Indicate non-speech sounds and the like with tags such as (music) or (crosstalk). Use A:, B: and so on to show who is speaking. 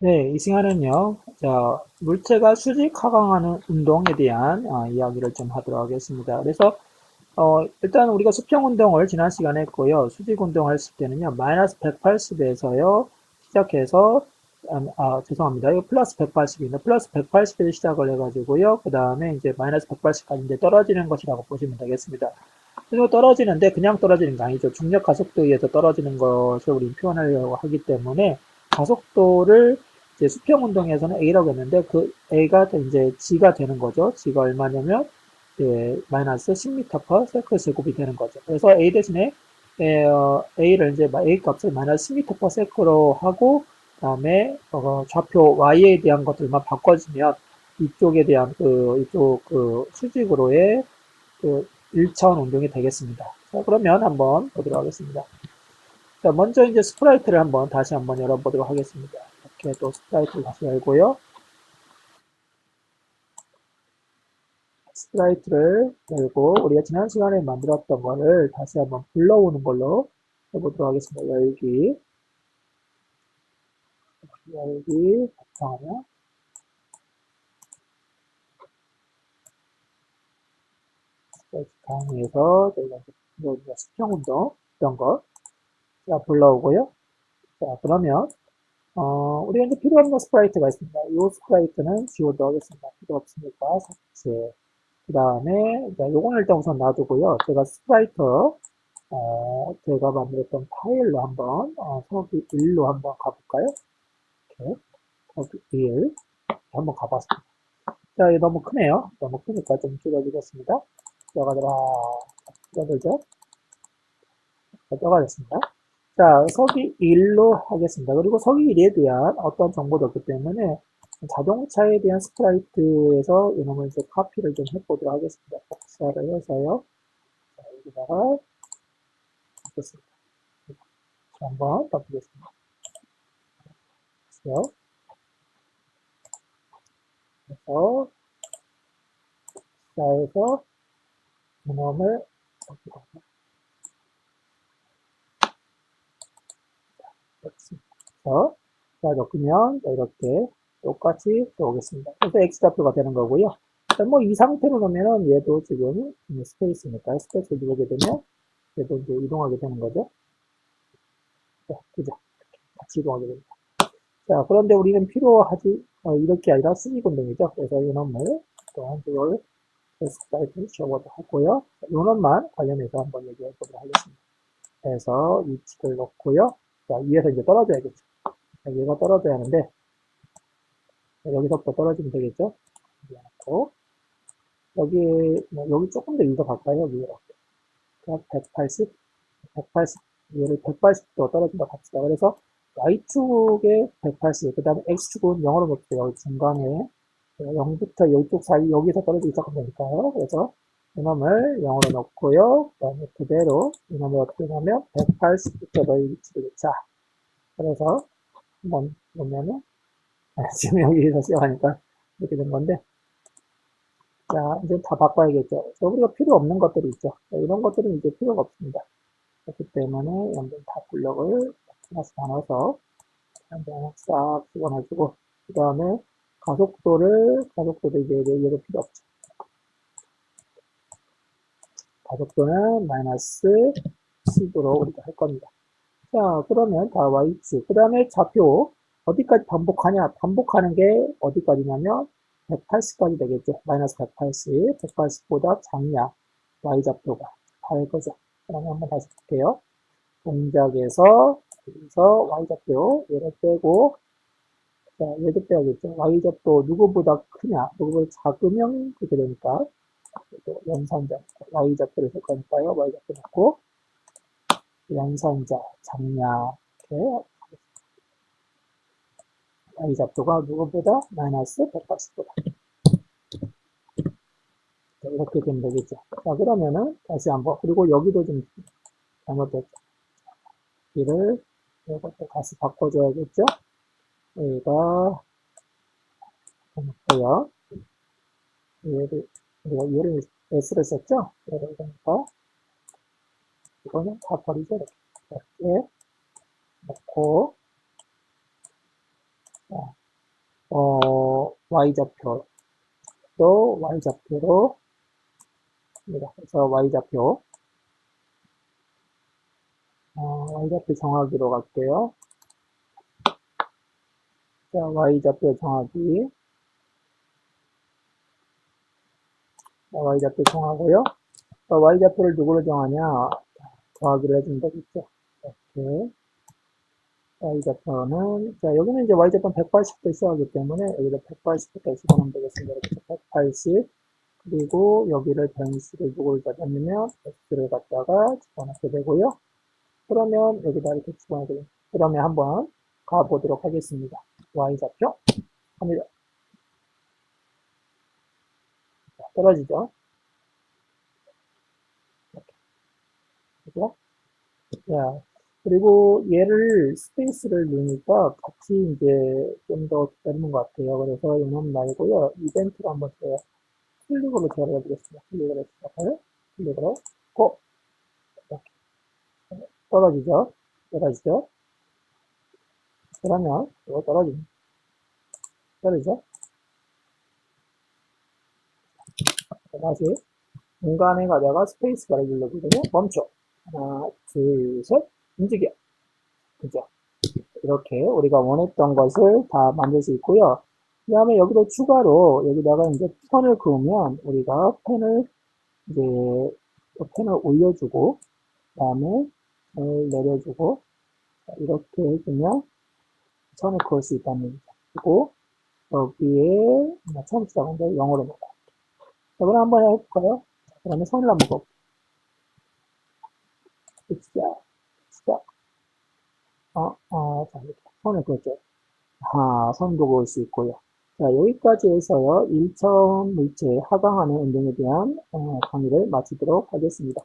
A: 네, 이 시간은요, 자, 물체가 수직 하강하는 운동에 대한 어, 이야기를 좀 하도록 하겠습니다. 그래서, 어, 일단 우리가 수평 운동을 지난 시간에 했고요. 수직 운동을 했을 때는요, 마이너스 180에서요, 시작해서, 음, 아, 죄송합니다. 이거 플러스 180입니다. 플러스 180에서 시작을 해가지고요. 그 다음에 이제 마이너스 180까지 이제 떨어지는 것이라고 보시면 되겠습니다. 그리고 떨어지는데 그냥 떨어지는 게 아니죠. 중력 가속도에 의해서 떨어지는 것을 우리 표현하려고 하기 때문에 가속도를 이제 수평 운동에서는 A라고 했는데 그 A가 이제 G가 되는 거죠. G가 얼마냐면 예, 마이너스 10m per 세컨 제곱이 되는 거죠. 그래서 A 대신에 예, 어, A를 이제 A 값을 마이너스 10m per 세컨으로 하고 그다음에 어, 좌표 Y에 대한 것들만 바꿔주면 이쪽에 대한 그 이쪽 그 수직으로의 그 1차원 운동이 되겠습니다. 자, 그러면 한번 보도록 하겠습니다. 자, 먼저 이제 스프라이트를 한번 다시 한번 열어보도록 하겠습니다. 이렇게 또 스프라이트를 다시 열고요. 스프라이트를 열고 우리가 지난 시간에 만들었던 거를 다시 한번 불러오는 걸로 해보도록 하겠습니다. 열기 열기 바탕화면 스프라이트 강의에서 저희가 수평 운동 이런 거 자, 불러오고요. 자, 그러면 어, 우리가 이제 필요 없는 스프라이트가 있습니다. 이 스프라이트는 지워도 하겠습니다. 필요 없으니까 삭제. 그 다음에, 요거는 일단 우선 놔두고요. 제가 스프라이트, 어, 제가 만들었던 파일로 한번, 어, 서기 1로 한번 가볼까요? 이렇게, 서기 1. 한번 가봤습니다. 자, 이게 너무 크네요. 너무 크니까 좀 줄여주겠습니다. 들어가더라. 줄어들죠? 들어가겠습니다. 자, 서기 1로 하겠습니다. 그리고 서기 1에 대한 어떤 정보도 없기 때문에 자동차에 대한 스프라이트에서 이놈을 이제 카피를 좀 해보도록 하겠습니다. 복사를 해서요. 자, 여기다가 넣겠습니다. 자, 한번 더 보겠습니다. 그래서 복사해서 이놈을 여기다 그래서 자 넣으면 이렇게 똑같이 들어오겠습니다. 그래서 X좌표가 되는 거고요. 뭐 이 상태로 놓으면은 얘도 지금 스페이스니까 스페이스를 누르게 되면 얘도 이제 이동하게 되는 거죠. 자, 그죠? 같이 이동하게 됩니다. 자, 그런데 우리는 필요하지, 어, 이렇게 아니라 수직 운동이죠. 그래서 이놈을 또한 이걸 스타일을 지워도 하고요. 이놈만 관련해서 한번 얘기해 보도록 하겠습니다. 그래서 위치를 놓고요. 자, 위에서 이제 떨어져야겠죠. 자, 얘가 떨어져야 하는데, 여기서부터 떨어지면 되겠죠? 놓고, 여기, 뭐 여기 조금 더 위로 갈까요? 위로. 180, 180, 얘를 180도 떨어진다고 합시다. 그래서 Y축에 180, 그 다음에 X축은 0으로 놓을게요. 여기 중간에 0부터 이쪽 사이 여기서 떨어지기 시작하면 되니까요. 그래서 이놈을 0으로 놓고요. 그 다음에 그대로 이놈을 어떻게 하면 180부터 너희 위치를 자. 그래서 한번 보면은 아, (laughs) 지금 여기서 시작하니까 이렇게 된 건데 자 이제 다 바꿔야겠죠. 우리가 필요 없는 것들이 있죠. 이런 것들은 이제 필요가 없습니다. 그렇기 때문에 연분 다 블럭을 하나씩 나눠서 한번 싹 집어넣어주고 그 다음에 가속도를 가속도도 이제 얘도 필요 없죠. 가속도는 마이너스 10으로 우리가 할 겁니다. 자, 그러면 다 y축. 그 다음에 좌표 어디까지 반복하냐? 반복하는 게 어디까지냐면 180까지 되겠죠. 마이너스 180. 180보다 작냐? y좌표가. 다 거죠. 그러면 한번 다시 볼게요. 동작에서 여기서 y좌표 얘를 빼고 자, 얘도 빼야겠죠. y좌표 누구보다 크냐? 누구보다 작으면 그렇게 되니까 연산자 y좌표를 쓸 거니까요. y좌표 넣고 연산자 작냐 이렇게 y좌표가 누구보다 마이너스 180보다 이렇게 되면 되겠죠. 자 그러면은 다시 한번 그리고 여기도 좀 잘못됐죠. 여기를 이것도 다시 바꿔줘야겠죠. 여기가 해놓고요. 얘를 우리가 얘를 S를 썼죠. 얘를 그러니까 이거는 다 버리죠. 이렇게 넣고 어, y좌표, 또 y좌표로. 그래서 y좌표, 어, y좌표 정하기로 갈게요. 자, y좌표 정하기. Y좌표 정하고요. 자, y좌표를 누구로 정하냐? 더하기를 해주면 되겠죠. 이렇게. y좌표는, 자, 여기는 이제 y좌표는 180도 있어야 하기 때문에 여기다 180도까지 집어넣으면 되겠습니다. 이렇게 180. 그리고 여기를 변수를 누구를 잡았냐면 x를 갖다가 집어넣게 되고요. 그러면 여기다 이렇게 집어넣게 됩니다. 그러면 한번 가보도록 하겠습니다. y좌표 갑니다. 자, 떨어지죠? 그죠? 자, 그리고 얘를 스페이스를 넣으니까 같이 이제 좀 더 기다리는 것 같아요. 그래서 이놈 말고요. 이벤트를 한번 제가 클릭으로 제가 해보겠습니다. 클릭을 해서 클릭을 고 이렇게 떨어지죠? 떨어지죠? 그러면 이거 떨어집니다. 떨어지죠? 자, 다시 공간에 가다가 스페이스바를 눌러주면 멈춰. 하나, 둘, 셋, 움직여. 그죠? 이렇게 우리가 원했던 것을 다 만들 수 있고요. 그 다음에 여기도 추가로 여기다가 이제 선을 그으면 우리가 펜을 이제 펜을 올려주고 그 다음에 선을 내려주고 이렇게 해주면 선을 그을 수 있다는 얘기죠. 그리고 여기에 처음 시작한데 영어로 먹어. 자, 그럼 한번 해볼까요? 그러면 선을 한번 그어 시작, 시작. 어, 어, 자, 이렇게 선을 그었죠. 아, 선도 그을 수 있고요. 자, 여기까지 해서요, 일천 물체 하강하는 운동에 대한 어, 강의를 마치도록 하겠습니다.